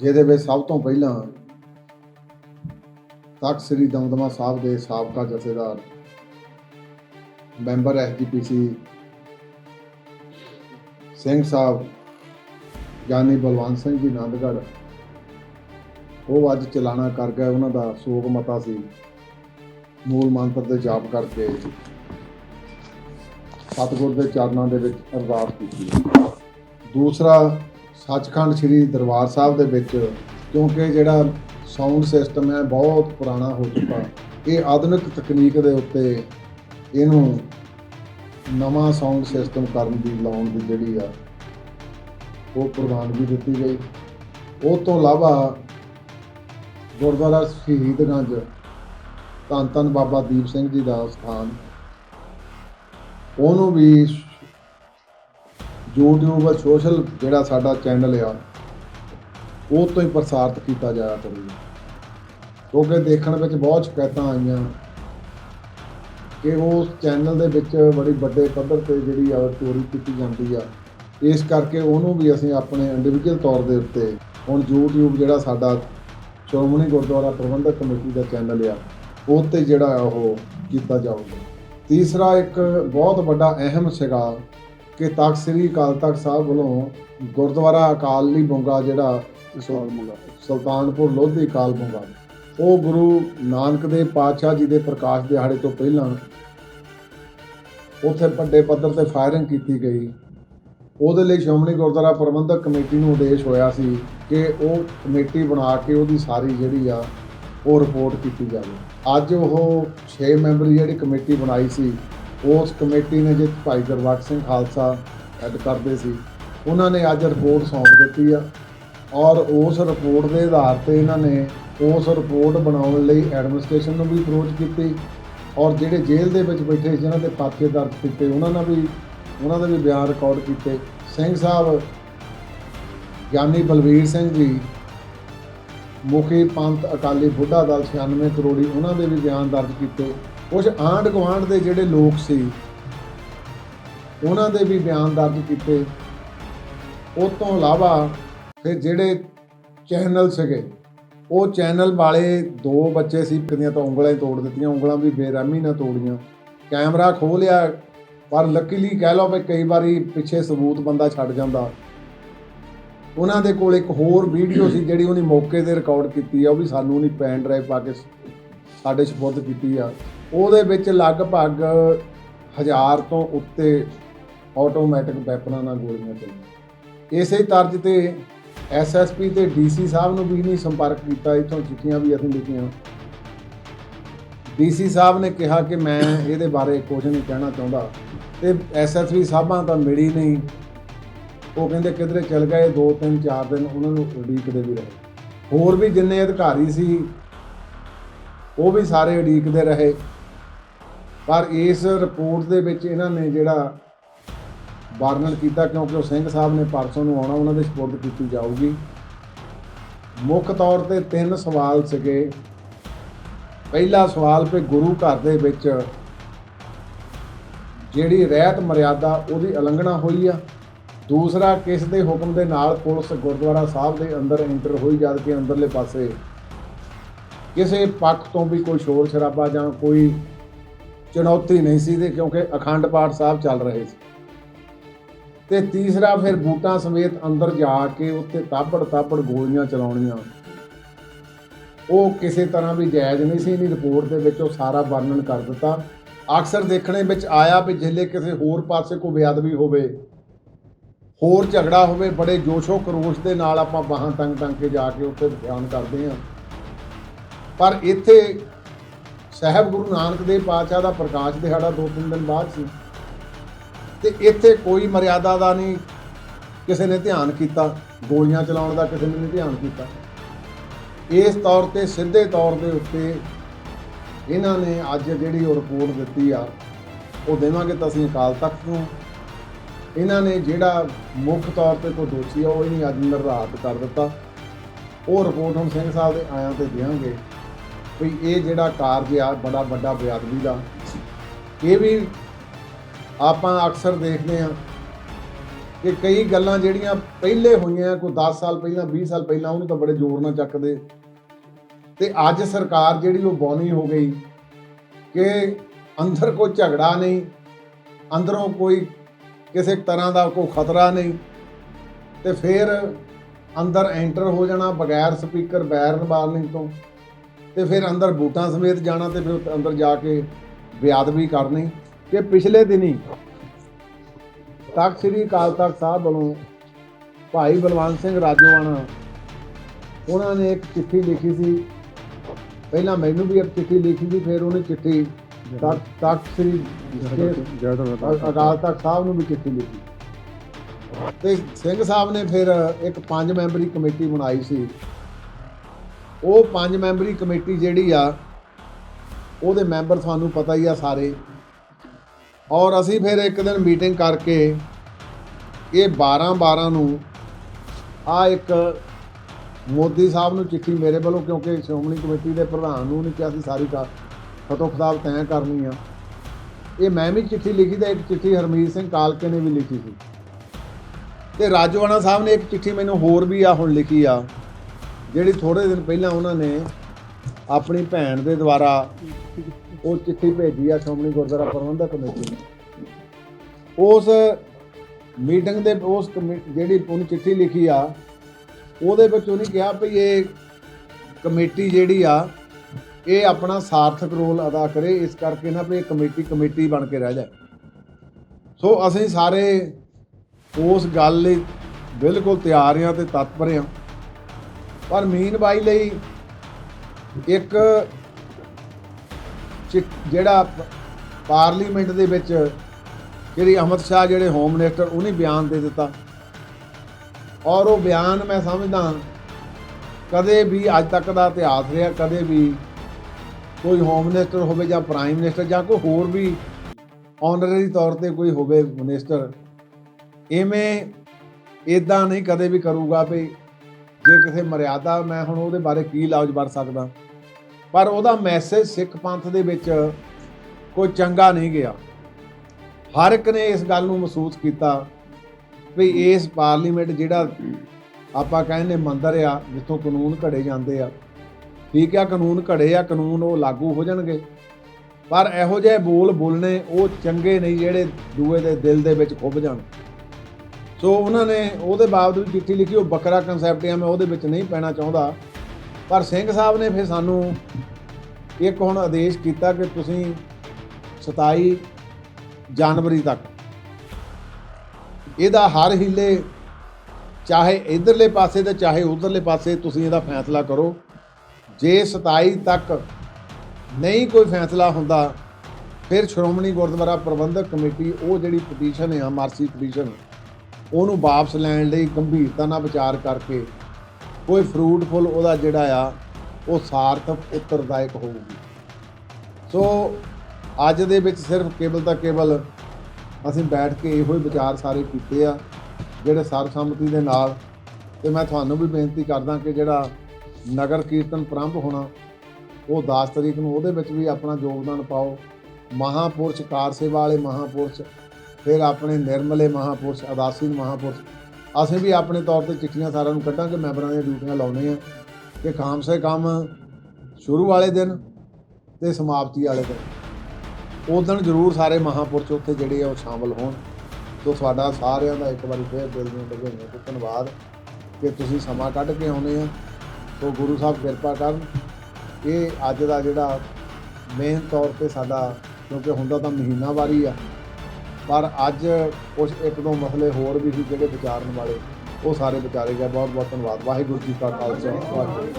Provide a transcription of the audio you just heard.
ਜਿਹਦੇ ਵਿੱਚ ਸਭ ਤੋਂ ਪਹਿਲਾਂ ਤਖਤ ਸ੍ਰੀ ਦਮਦਮਾ ਸਾਹਿਬ ਦੇ ਸਾਬਕਾ ਜਥੇਦਾਰ, ਮੈਂਬਰ ਐਸਜੀਪੀਸੀ ਸਿੰਘ ਸਾਹਿਬ, ਗਿਆਨੀ ਬਲਵੰਤ ਸਿੰਘ ਜੀ ਆਨੰਦਗੜ੍ਹ ਉਹ ਅੱਜ ਚਲਾਣਾ ਕਰ ਗਏ, ਉਹਨਾਂ ਦਾ ਸੋਗ ਮਤਾ ਸੀ, ਮੂਲ ਮੰਤਰ ਦੇ ਜਾਪ ਕਰਕੇ ਸਤਿਗੁਰ ਦੇ ਚਰਨਾਂ ਦੇ ਵਿੱਚ ਅਰਦਾਸ ਕੀਤੀ। ਦੂਸਰਾ ਸੱਚਖੰਡ ਸ੍ਰੀ ਦਰਬਾਰ ਸਾਹਿਬ ਦੇ ਵਿੱਚ, ਕਿਉਂਕਿ ਜਿਹੜਾ ਸਾਊਂਡ ਸਿਸਟਮ ਹੈ ਬਹੁਤ ਪੁਰਾਣਾ ਹੋ ਚੁੱਕਾ। ਇਹ ਆਧੁਨਿਕ ਤਕਨੀਕ ਦੇ ਉੱਤੇ ਇਹਨੂੰ ਨਵਾਂ ਸਾਊਂਡ ਸਿਸਟਮ ਕਰਨ ਦੀ, ਲਾਉਣ ਦੀ ਜਿਹੜੀ ਆ, ਉਹ ਪ੍ਰਵਾਨਗੀ ਦਿੱਤੀ ਗਈ। ਉਹ ਤੋਂ ਇਲਾਵਾ ਗੁਰਦੁਆਰਾ ਸ਼ਹੀਦਗੰਜ ਧੰਨ ਧੰਨ ਬਾਬਾ ਦੀਪ ਸਿੰਘ ਜੀ ਦਾ ਸਥਾਨ, ਉਹਨੂੰ ਵੀ YouTube ਸੋਸ਼ਲ ਜਿਹੜਾ ਸਾਡਾ ਚੈਨਲ ਆ, ਉਹ ਤੋਂ ਹੀ ਪ੍ਰਸਾਰਿਤ ਕੀਤਾ ਜਾਇਆ ਕਰੂਗਾ। ਕਿਉਂਕਿ ਦੇਖਣ ਵਿੱਚ ਬਹੁਤ ਸ਼ਿਕਾਇਤਾਂ ਆਈਆਂ ਕਿ ਉਸ ਚੈਨਲ ਦੇ ਵਿੱਚ ਬੜੀ ਵੱਡੇ ਪੱਧਰ ਤੇ ਜਿਹੜੀ ਆ, ਚੋਰੀ ਕੀਤੀ ਜਾਂਦੀ ਆ। ਇਸ ਕਰਕੇ ਉਹਨੂੰ ਵੀ ਅਸੀਂ ਆਪਣੇ ਇੰਡੀਵਿਜੂਅਲ ਤੌਰ ਦੇ ਉੱਤੇ ਹੁਣ YouTube ਜਿਹੜਾ ਸਾਡਾ ਸ਼੍ਰੋਮਣੀ ਗੁਰਦੁਆਰਾ ਪ੍ਰਬੰਧਕ ਕਮੇਟੀ ਦਾ ਚੈਨਲ ਆ, ਉਹ ਤੇ ਜਿਹੜਾ ਆ ਉਹ ਕੀਤਾ ਜਾਊਗਾ। ਤੀਸਰਾ ਇੱਕ ਬਹੁਤ ਵੱਡਾ ਅਹਿਮ ਸੀਗਾ ਕਿ ਤਖਤ ਸ੍ਰੀ ਅਕਾਲ ਤਖਤ ਸਾਹਿਬ ਵੱਲੋਂ ਗੁਰਦੁਆਰਾ ਅਕਾਲੀ ਬੁੰਗਾ ਜਿਹੜਾ ਸੁਲਤਾਨਪੁਰ ਲੋਧੀ ਅਕਾਲ ਬੁੰਗਾ ਉਹ ਗੁਰੂ ਨਾਨਕ ਦੇ ਪਾਤਸ਼ਾਹ ਜੀ ਦੇ ਪ੍ਰਕਾਸ਼ ਦਿਹਾੜੇ ਤੋਂ ਪਹਿਲਾਂ ਉੱਥੇ ਵੱਡੇ ਪੱਧਰ ਤੇ ਫਾਇਰਿੰਗ ਕੀਤੀ ਗਈ। ਉਹਦੇ ਲਈ ਸ਼੍ਰੋਮਣੀ ਗੁਰਦੁਆਰਾ ਪ੍ਰਬੰਧਕ ਕਮੇਟੀ ਨੂੰ ਆਦੇਸ਼ ਹੋਇਆ ਸੀ ਕਿ ਉਹ ਕਮੇਟੀ ਬਣਾ ਕੇ ਉਹਦੀ ਸਾਰੀ ਜਿਹੜੀ ਆ ਉਹ ਰਿਪੋਰਟ ਕੀਤੀ ਜਾਵੇ। ਅੱਜ ਉਹ 6 ਮੈਂਬਰੀ ਜਿਹੜੀ ਕਮੇਟੀ ਬਣਾਈ ਸੀ ਉਸ ਕਮੇਟੀ ਨੇ ਜੇ ਭਾਈ ਗੁਰਬਖਸ਼ ਸਿੰਘ ਖਾਲਸਾ ਹੈਡ ਕਰਦੇ ਸੀ ਉਹਨਾਂ ਨੇ ਅੱਜ ਰਿਪੋਰਟ ਸੌਂਪ ਦਿੱਤੀ ਆ। ਔਰ ਉਸ ਰਿਪੋਰਟ ਦੇ ਆਧਾਰ ਤੇ ਇਹਨਾਂ ਨੇ ਉਸ ਰਿਪੋਰਟ ਬਣਾਉਣ ਲਈ ਐਡਮਿਨਿਸਟ੍ਰੇਸ਼ਨ ਨੂੰ ਵੀ ਅਪਰੋਚ ਕੀਤੀ। ਔਰ ਜਿਹੜੇ ਜੇਲ੍ਹ ਦੇ ਵਿੱਚ ਬੈਠੇ ਸੀ, ਜਿਨ੍ਹਾਂ ਦੇ ਪਰਚੇ ਦਰਜ ਕੀਤੇ ਉਹਨਾਂ ਨਾਲ ਵੀ ਉਹਨਾਂ ਦੇ ਵੀ ਬਿਆਨ ਰਿਕਾਰਡ ਕੀਤੇ। ਸਿੰਘ ਸਾਹਿਬ ਗਿਆਨੀ ਬਲਵੀਰ ਸਿੰਘ ਜੀ ਮੁਖੀ ਪੰਥ ਅਕਾਲੀ ਬੁੱਢਾ ਦਲ 96 ਕਰੋੜੀ ਉਹਨਾਂ ਦੇ ਵੀ ਬਿਆਨ ਦਰਜ ਕੀਤੇ। ਕੁਝ ਆਂਢ ਗੁਆਂਢ ਦੇ ਜਿਹੜੇ ਲੋਕ ਸੀ, ਉਹਨਾਂ ਦੇ ਵੀ ਬਿਆਨ ਦਰਜ ਕੀਤੇ। ਉਹ ਤੋਂ ਇਲਾਵਾ ਫਿਰ ਜਿਹੜੇ ਚੈਨਲ ਸੀਗੇ, ਉਹ ਚੈਨਲ ਵਾਲੇ ਦੋ ਬੱਚੇ ਸੀ ਕਿੰਨੀਆਂ ਤਾਂ ਉਂਗਲਾਂ ਹੀ ਤੋੜ ਦਿੱਤੀਆਂ, ਉਂਗਲਾਂ ਵੀ ਬੇਰਹਿਮੀ ਨਾਲ ਤੋੜੀਆਂ। ਕੈਮਰਾ ਖੋਲਿਆ ਪਰ ਲੱਕੀਲੀ ਕਹਿ ਲਓ ਵੀ ਕਈ ਵਾਰੀ ਪਿੱਛੇ ਸਬੂਤ ਬੰਦਾ ਛੱਡ ਜਾਂਦਾ। ਉਹਨਾਂ ਦੇ ਕੋਲ ਇੱਕ ਹੋਰ ਵੀਡੀਓ ਸੀ, ਜਿਹੜੀ ਉਹਨੇ ਮੌਕੇ ਤੇ ਰਿਕਾਰਡ ਕੀਤੀ ਆ, ਉਹ ਵੀ ਸਾਨੂੰ ਨਹੀਂ ਪੈਨ ਡਰਾਈਵ ਪਾ ਕੇ ਸਾਡੇ ਸਪੁਰਦ ਕੀਤੀ ਆ। ਉਹਦੇ ਵਿੱਚ ਲਗਭਗ ਹਜ਼ਾਰ ਤੋਂ ਉੱਤੇ ਆਟੋਮੈਟਿਕ ਵੈਪਨਾਂ ਨਾਲ ਗੋਲੀਆਂ ਚੱਲੀਆਂ। ਇਸੇ ਤਰਜ਼ ਤੇ ਐਸਐਸਪੀ ਤੇ ਡੀਸੀ ਸਾਹਿਬ ਨੂੰ ਵੀ ਨਹੀਂ ਸੰਪਰਕ ਕੀਤਾ, ਇਥੋਂ ਚਿੱਠੀਆਂ ਵੀ ਅਸੀਂ ਲਿਖੀਆਂ। ਡੀਸੀ ਸਾਹਿਬ ਨੇ ਕਿਹਾ ਕਿ ਮੈਂ ਇਹਦੇ ਬਾਰੇ ਕੁਝ ਨਹੀਂ ਕਹਿਣਾ ਚਾਹੁੰਦਾ। ਤੇ ਐਸਐਸਪੀ ਸਾਹਿਬਾਂ ਤਾਂ ਮਿਲੀ ਨਹੀਂ। ਉਹ ਕਹਿੰਦੇ ਕਿਧਰੇ ਚਲ ਗਏ, ਦੋ, ਤਿੰਨ, ਚਾਰ ਦਿਨ ਉਹਨਾਂ ਨੂੰ ਉਡੀਕਦੇ ਵੀ ਰਹੇ। ਹੋਰ ਵੀ ਜਿੰਨੇ ਅਧਿਕਾਰੀ ਸੀ, ਉਹ ਵੀ ਸਾਰੇ ਉਡੀਕਦੇ ਰਹੇ। ਪਰ ਇਸ ਰਿਪੋਰਟ ਦੇ ਵਿੱਚ ਇਹਨਾਂ ਨੇ ਜਿਹੜਾ ਵਰਣਨ ਕੀਤਾ, ਕਿਉਂਕਿ ਉਹ ਸਿੰਘ ਸਾਹਿਬ ਨੇ ਪਰਸੋਂ ਨੂੰ ਆਉਣਾ, ਉਹਨਾਂ ਦੇ ਸਪੁਰਦ ਕੀਤੀ ਜਾਊਗੀ। ਮੁੱਖ ਤੌਰ ਤੇ ਤਿੰਨ ਸਵਾਲ ਸੀਗੇ। ਪਹਿਲਾ ਸਵਾਲ ਕਿ ਗੁਰੂ ਘਰ ਦੇ ਵਿੱਚ ਜਿਹੜੀ ਰਹਿਤ ਮਰਿਆਦਾ ਉਹਦੀ ਉਲੰਘਣਾ ਹੋਈ ਆ। ਦੂਸਰਾ, ਕਿਸ ਦੇ ਹੁਕਮ ਦੇ ਨਾਲ ਪੁਲਿਸ ਗੁਰਦੁਆਰਾ ਸਾਹਿਬ ਦੇ ਅੰਦਰ ਐਂਟਰ ਹੋਈ, ਜਦ ਕਿ ਅੰਦਰਲੇ ਪਾਸੇ ਕਿਸੇ ਪੱਖ ਤੋਂ ਵੀ ਕੋਈ ਸ਼ੋਰ ਸ਼ਰਾਬਾ ਜਾਂ ਕੋਈ ਚੁਣੌਤੀ ਨਹੀਂ ਸੀ ਤੇ ਕਿਉਂਕਿ ਅਖੰਡ ਪਾਠ ਸਾਹਿਬ ਚੱਲ ਰਹੇ ਸੀ। ਤੇ ਤੀਸਰਾ ਫਿਰ ਬੂਟਾਂ ਸਮੇਤ ਅੰਦਰ ਜਾ ਕੇ ਉੱਥੇ ਤਾਪੜ ਤਾਪੜ ਗੋਲੀਆਂ ਚਲਾਉਣੀਆਂ। ਉਹ ਕਿਸੇ ਤਰ੍ਹਾਂ ਵੀ ਜਾਇਜ਼ ਨਹੀਂ ਸੀ, ਇਹਦੀ ਰਿਪੋਰਟ ਦੇ ਵਿੱਚ ਉਹ ਸਾਰਾ ਵਰਣਨ ਕਰ ਦਿੱਤਾ। ਅਕਸਰ ਦੇਖਣੇ ਵਿੱਚ ਆਇਆ ਵੀ ਜਿੱਲੇ ਕਿਸੇ ਹੋਰ ਪਾਸੇ ਕੋਈ ਬੇਅਦਬੀ ਹੋਵੇ, ਹੋਰ ਝਗੜਾ ਹੋਵੇ, ਬੜੇ ਜੋਸ਼ੋ ਕਰੋਸ਼ ਦੇ ਨਾਲ ਆਪਾਂ ਬਾਹਾਂ ਤੰਗ ਤੰਗ ਕੇ ਜਾ ਕੇ ਉੱਥੇ ਬਿਆਨ ਕਰਦੇ ਹਾਂ। ਪਰ ਇੱਥੇ ਸਾਹਿਬ ਗੁਰੂ ਨਾਨਕ ਦੇਵ ਪਾਤਸ਼ਾਹ ਦਾ ਪ੍ਰਕਾਸ਼ ਦਿਹਾੜਾ ਦੋ ਤਿੰਨ ਦਿਨ ਬਾਅਦ ਸੀ। ਤੇ ਇੱਥੇ ਕੋਈ ਮਰਿਆਦਾ ਦਾ ਨਹੀਂ ਕਿਸੇ ਨੇ ਧਿਆਨ ਕੀਤਾ, ਗੋਲੀਆਂ ਚਲਾਉਣ ਦਾ ਕਿਸੇ ਨੇ ਨਹੀਂ ਧਿਆਨ ਕੀਤਾ। ਇਸ ਤੌਰ ਤੇ, ਸਿੱਧੇ ਤੌਰ ਦੇ ਉੱਤੇ ਇਹਨਾਂ ਨੇ ਅੱਜ ਜਿਹੜੀ ਉਹ ਰਿਪੋਰਟ ਦਿੱਤੀ ਆ, ਉਹ ਦੇਵਾਂਗੇ ਤਾਂ ਅਸੀਂ ਅਕਾਲ ਤਖਤ ਨੂੰ। ਇਹਨਾਂ ਨੇ ਜਿਹੜਾ ਮੁੱਖ ਤੌਰ ਤੇ ਕੋਈ ਦੋਸ਼ੀ ਆ, ਉਹ ਹੀ ਨਹੀਂ, ਅੱਜ ਨਿਰਧਾਰਤ ਕਰ ਦਿੱਤਾ। ਉਹ ਰਿਪੋਰਟ ਹੁਣ ਸਿੰਘ ਸਾਹਿਬ ਦੇ ਆਇਆਂ ਤੇ ਦੇਵਾਂਗੇ। ਵੀ ਇਹ ਜਿਹੜਾ ਕਾਰਜ ਆ, ਬੜਾ ਵੱਡਾ ਬੇਅਦਬੀ ਦਾ। ਇਹ ਵੀ ਆਪਾਂ ਅਕਸਰ ਦੇਖਦੇ ਹਾਂ ਕਿ ਕਈ ਗੱਲਾਂ ਜਿਹੜੀਆਂ ਪਹਿਲੇ ਹੋਈਆਂ, ਕੋਈ 10 ਸਾਲ ਪਹਿਲਾਂ 20 ਸਾਲ ਪਹਿਲਾਂ, ਉਹਨੂੰ ਤਾਂ ਬੜੇ ਜ਼ੋਰ ਨਾਲ ਚੱਕਦੇ। ਤੇ ਅੱਜ ਸਰਕਾਰ ਜਿਹੜੀ ਉਹ ਬੌਨੀ ਹੋ ਗਈ ਕਿ ਅੰਦਰ ਕੋਈ ਝਗੜਾ ਨਹੀਂ, ਅੰਦਰੋਂ ਕੋਈ ਕਿਸੇ ਤਰ੍ਹਾਂ ਦਾ ਕੋਈ ਖਤਰਾ ਨਹੀਂ, ਤੇ ਫਿਰ ਅੰਦਰ ਐਂਟਰ ਹੋ ਜਾਣਾ ਬਗੈਰ ਸਪੀਕਰ ਬੈਰਨ ਵਾਰਨਿੰਗ ਤੋਂ। ਤੇ ਫਿਰ ਅੰਦਰ ਬੂਟਾਂ ਸਮੇਤ ਜਾਣਾ ਤੇ ਫਿਰ ਅੰਦਰ ਜਾ ਕੇ ਬੇਅਦਬੀ ਕਰਨੀ। ਕਿ ਪਿਛਲੇ ਦਿਨੀ ਤਖਤ ਸ੍ਰੀ ਅਕਾਲ ਤਖਤ ਸਾਹਿਬ ਵੱਲੋਂ ਭਾਈ ਬਲਵੰਤ ਸਿੰਘ ਰਾਜੋਆਣਾ ਉਹਨਾਂ ਨੇ ਇੱਕ ਚਿੱਠੀ ਲਿਖੀ ਸੀ। ਪਹਿਲਾਂ ਮੈਨੂੰ ਵੀ ਇੱਕ ਚਿੱਠੀ ਲਿਖੀ ਸੀ ਫਿਰ ਉਹਨੇ ਚਿੱਠੀ ਤਖਤ ਸ੍ਰੀ ਅਕਾਲ ਤਖਤ ਸਾਹਿਬ ਨੂੰ ਵੀ ਚਿੱਠੀ ਲਿਖੀ। ਤੇ ਸਿੰਘ ਸਾਹਿਬ ਨੇ ਫਿਰ ਇੱਕ ਪੰਜ ਮੈਂਬਰੀ ਕਮੇਟੀ ਬਣਾਈ ਸੀ। ਉਹ ਪੰਜ ਮੈਂਬਰੀ ਕਮੇਟੀ ਜਿਹੜੀ ਆ, ਉਹਦੇ ਮੈਂਬਰ ਤੁਹਾਨੂੰ ਪਤਾ ਹੀ ਆ ਸਾਰੇ। ਔਰ ਅਸੀਂ ਫਿਰ ਇੱਕ ਦਿਨ ਮੀਟਿੰਗ ਕਰਕੇ ਇਹ 12 12 ਨੂੰ ਆ ਇੱਕ ਮੋਦੀ ਸਾਹਿਬ ਨੂੰ ਚਿੱਠੀ ਮੇਰੇ ਵੱਲੋਂ, ਕਿਉਂਕਿ ਸ਼੍ਰੋਮਣੀ ਕਮੇਟੀ ਦੇ ਪ੍ਰਧਾਨ ਨੂੰ ਨਹੀਂ ਕਿਹਾ ਸੀ, ਸਾਰੀ ਗੱਲ ਫਤੋ ਖਤਾਬ ਤੈਅ ਕਰਨੀ ਆ। ਇਹ ਮੈਂ ਵੀ ਚਿੱਠੀ ਲਿਖੀ ਤੇ ਇੱਕ ਚਿੱਠੀ ਹਰਮੀਤ ਸਿੰਘ ਕਾਲਕੇ ਨੇ ਵੀ ਲਿਖੀ ਸੀ। ਤੇ ਰਾਜਵਾਨਾ ਸਾਹਿਬ ਨੇ ਇੱਕ ਚਿੱਠੀ ਮੈਨੂੰ ਹੋਰ ਵੀ ਆ, ਹੁਣ ਲਿਖੀ ਆ। ਜਿਹੜੀ ਥੋੜੇ ਦਿਨ ਪਹਿਲਾਂ ਉਹਨਾਂ ਨੇ ਆਪਣੀ ਭੈਣ ਦੇ ਦੁਆਰਾ ਉਹ ਚਿੱਠੀ ਭੇਜੀ ਆ ਸ਼੍ਰੋਮਣੀ ਗੁਰਦੁਆਰਾ ਪ੍ਰਬੰਧਕ ਕਮੇਟੀ ਨੂੰ। ਉਸ ਮੀਟਿੰਗ ਦੇ ਉਸ ਕਮੇ- ਜਿਹੜੀ ਉਹਨੂੰ ਚਿੱਠੀ ਲਿਖੀ ਆ, ਉਹਦੇ ਵਿੱਚ ਉਹਨੇ ਕਿਹਾ ਵੀ ਇਹ ਕਮੇਟੀ ਜਿਹੜੀ ਆ, ਇਹ ਆਪਣਾ ਸਾਰਥਕ ਰੋਲ ਅਦਾ ਕਰੇ, ਇਸ ਕਰਕੇ ਨਾ ਵੀ ਇਹ ਕਮੇਟੀ ਕਮੇਟੀ ਬਣ ਕੇ ਰਹਿ ਜਾਏ। ਸੋ ਅਸੀਂ ਸਾਰੇ ਉਸ ਗੱਲ ਲਈ ਬਿਲਕੁਲ ਤਿਆਰ ਹਾਂ ਤੇ ਤਤਪਰ ਹਾਂ। ਪਰ ਮੀਨ ਬਾਈ ਲਈ ਇੱਕ ਚਿ- ਜਿਹੜਾ ਪਾਰਲੀਮੈਂਟ ਦੇ ਵਿੱਚ ਜਿਹੜੀ ਅਮਿਤ ਸ਼ਾਹ ਜਿਹੜੇ ਹੋਮ ਮਿਨਿਸਟਰ ਉਹਨੇ ਬਿਆਨ ਦੇ ਦਿੱਤਾ। ਔਰ ਉਹ ਬਿਆਨ ਮੈਂ ਸਮਝਦਾ ਕਦੇ ਵੀ ਅੱਜ ਤੱਕ ਦਾ ਇਤਿਹਾਸ ਰਿਹਾ, ਕਦੇ ਵੀ ਕੋਈ ਹੋਮ ਮਿਨਿਸਟਰ ਹੋਵੇ ਜਾਂ ਪ੍ਰਾਈਮ ਮਿਨਿਸਟਰ ਜਾਂ ਕੋਈ ਹੋਰ ਵੀ ਆਨਰਰੀ ਤੌਰ ਤੇ ਕੋਈ ਹੋਵੇ ਮਿਨਿਸਟਰ ਐਵੇਂ ਇਦਾਂ ਨਹੀਂ ਕਦੇ ਵੀ ਕਰੂਗਾ ਵੀ ਜੇ ਕਿਸੇ ਮਰਿਆਦਾ ਮੈਂ ਹੁਣ ਉਹਦੇ ਬਾਰੇ ਕੀ ਲਾਜ ਵਰ ਸਕਦਾ? ਪਰ ਉਹਦਾ ਮੈਸੇਜ ਸਿੱਖ ਪੰਥ ਦੇ ਵਿੱਚ ਕੋਈ ਚੰਗਾ ਨਹੀਂ ਗਿਆ। ਹਰ ਇੱਕ ਨੇ ਇਸ ਗੱਲ ਨੂੰ ਮਹਿਸੂਸ ਕੀਤਾ ਵੀ ਇਸ ਪਾਰਲੀਮੈਂਟ ਜਿਹੜਾ ਆਪਾਂ ਕਹਿੰਦੇ ਮੰਦਰ ਆ, ਜਿੱਥੋਂ ਕਾਨੂੰਨ ਘੜੇ ਜਾਂਦੇ ਆ। ਠੀਕ ਆ, ਕਾਨੂੰਨ ਘੜੇ ਆ, ਕਾਨੂੰਨ ਉਹ ਲਾਗੂ ਹੋ ਜਾਣਗੇ। ਪਰ ਇਹੋ ਜਿਹੇ ਬੋਲ ਬੋਲਣੇ ਉਹ ਚੰਗੇ ਨਹੀਂ ਜਿਹੜੇ ਦੂਏ ਦੇ ਦਿਲ ਦੇ ਵਿੱਚ ਖੁੱਭ ਜਾਣ। ਸੋ ਉਹਨਾਂ ਨੇ ਉਹਦੇ ਬਾਵਜੂਦ ਚਿੱਠੀ ਲਿਖੀ, ਉਹ ਬੱਕਰਾ ਕਨਸੈਪਟ ਆ, ਮੈਂ ਉਹਦੇ ਵਿੱਚ ਨਹੀਂ ਪੈਣਾ ਚਾਹੁੰਦਾ। ਪਰ ਸਿੰਘ ਸਾਹਿਬ ਨੇ ਫਿਰ ਸਾਨੂੰ ਇੱਕ ਹੁਣ ਆਦੇਸ਼ ਕੀਤਾ ਕਿ ਤੁਸੀਂ 27 ਜਨਵਰੀ ਤੱਕ ਇਹਦਾ ਹਰ ਹਿੱਲੇ, ਚਾਹੇ ਇਧਰਲੇ ਪਾਸੇ ਤੇ ਚਾਹੇ ਉਧਰਲੇ ਪਾਸੇ, ਤੁਸੀਂ ਇਹਦਾ ਫੈਸਲਾ ਕਰੋ। ਜੇ 27 ਤੱਕ ਨਹੀਂ ਕੋਈ ਫੈਸਲਾ ਹੁੰਦਾ, ਫਿਰ ਸ਼੍ਰੋਮਣੀ ਗੁਰਦੁਆਰਾ ਪ੍ਰਬੰਧਕ ਕਮੇਟੀ, ਉਹ ਜਿਹੜੀ ਪਟੀਸ਼ਨ ਆ, ਮਰਸੀ ਪਟੀਸ਼ਨ ਉਹਨੂੰ ਵਾਪਸ ਲੈਣ ਲਈ ਗੰਭੀਰਤਾ ਨਾਲ ਵਿਚਾਰ ਕਰਕੇ ਕੋਈ ਫਰੂਟਫੁਲ ਉਹਦਾ ਜਿਹੜਾ ਆ, ਉਹ ਸਾਰਥਕ, ਉੱਤਰਦਾਇਕ ਹੋਊਗੀ। ਸੋ ਅੱਜ ਦੇ ਵਿੱਚ ਸਿਰਫ ਕੇਵਲ ਤਾਂ ਕੇਵਲ ਅਸੀਂ ਬੈਠ ਕੇ ਇਹੋ ਹੀ ਵਿਚਾਰ ਸਾਰੇ ਕੀਤੇ ਆ, ਜਿਹੜੇ ਸਰਬਸੰਮਤੀ ਦੇ ਨਾਲ, ਤੇ ਮੈਂ ਤੁਹਾਨੂੰ ਵੀ ਬੇਨਤੀ ਕਰਦਾ ਕਿ ਜਿਹੜਾ ਨਗਰ ਕੀਰਤਨ ਪ੍ਰਾਰੰਭ ਹੋਣਾ, ਉਹ 10 ਤਰੀਕ ਨੂੰ ਉਹਦੇ ਵਿੱਚ ਵੀ ਆਪਣਾ ਯੋਗਦਾਨ ਪਾਓ। ਮਹਾਪੁਰਸ਼ ਕਾਰ ਸੇਵਾ ਵਾਲੇ ਮਹਾਪੁਰਸ਼ ਫਿਰ ਆਪਣੇ ਨਿਰਮਲੇ ਮਹਾਪੁਰਸ਼ ਅਦਾਸੀਨ ਮਹਾਪੁਰਸ਼, ਅਸੀਂ ਵੀ ਆਪਣੇ ਤੌਰ ਤੇ ਚਿੱਠੀਆਂ ਸਾਰਿਆਂ ਨੂੰ ਕੱਢਾਂਗੇ ਮੈਂਬਰਾਂ ਦੀਆਂ ਡਿਊਟੀਆਂ ਲਾਉਣੇ ਆ ਕਿ ਖਾਮ ਸੇ ਕੰਮ ਸ਼ੁਰੂ ਵਾਲੇ ਦਿਨ ਤੇ ਸਮਾਪਤੀ ਵਾਲੇ ਦਿਨ। ਉਸ ਦਿਨ ਜ਼ਰੂਰ ਸਾਰੇ ਮਹਾਪੁਰਸ਼ ਉੱਥੇ ਜਿਹੜੇ ਆ ਉਹ ਸ਼ਾਮਲ ਹੋਣ। ਸੋ ਤੁਹਾਡਾ ਸਾਰਿਆਂ ਦਾ ਇੱਕ ਵਾਰੀ ਫੇਰ ਦਿਲ ਦੀਆਂ ਵਧਾਈਆਂ ਤੇ ਧੰਨਵਾਦ ਕਿ ਤੁਸੀਂ ਸਮਾਂ ਕੱਢ ਕੇ ਆਉਨੇ ਆ। ਸੋ ਗੁਰੂ ਸਾਹਿਬ ਕਿਰਪਾ ਕਰਨ। ਇਹ ਅੱਜ ਦਾ ਜਿਹੜਾ ਮੇਨ ਤੌਰ ਤੇ ਸਾਡਾ ਕਿਉਂਕਿ ਹੁੰਦਾ ਤਾਂ ਮਹੀਨਾ ਵਾਰੀ ਆ। ਪਰ ਅੱਜ ਕੁਝ ਇੱਕ ਦੋ ਮਸਲੇ ਹੋਰ ਵੀ ਸੀ ਜਿਹੜੇ ਵਿਚਾਰਨ ਵਾਲੇ, ਉਹ ਸਾਰੇ ਵਿਚਾਰੇ ਗਏ। ਬਹੁਤ ਬਹੁਤ ਧੰਨਵਾਦ। ਵਾਹਿਗੁਰੂ ਜੀ ਕਾ ਖਾਲਸਾ। ਵਾਹਿਗੁਰੂ ਜੀ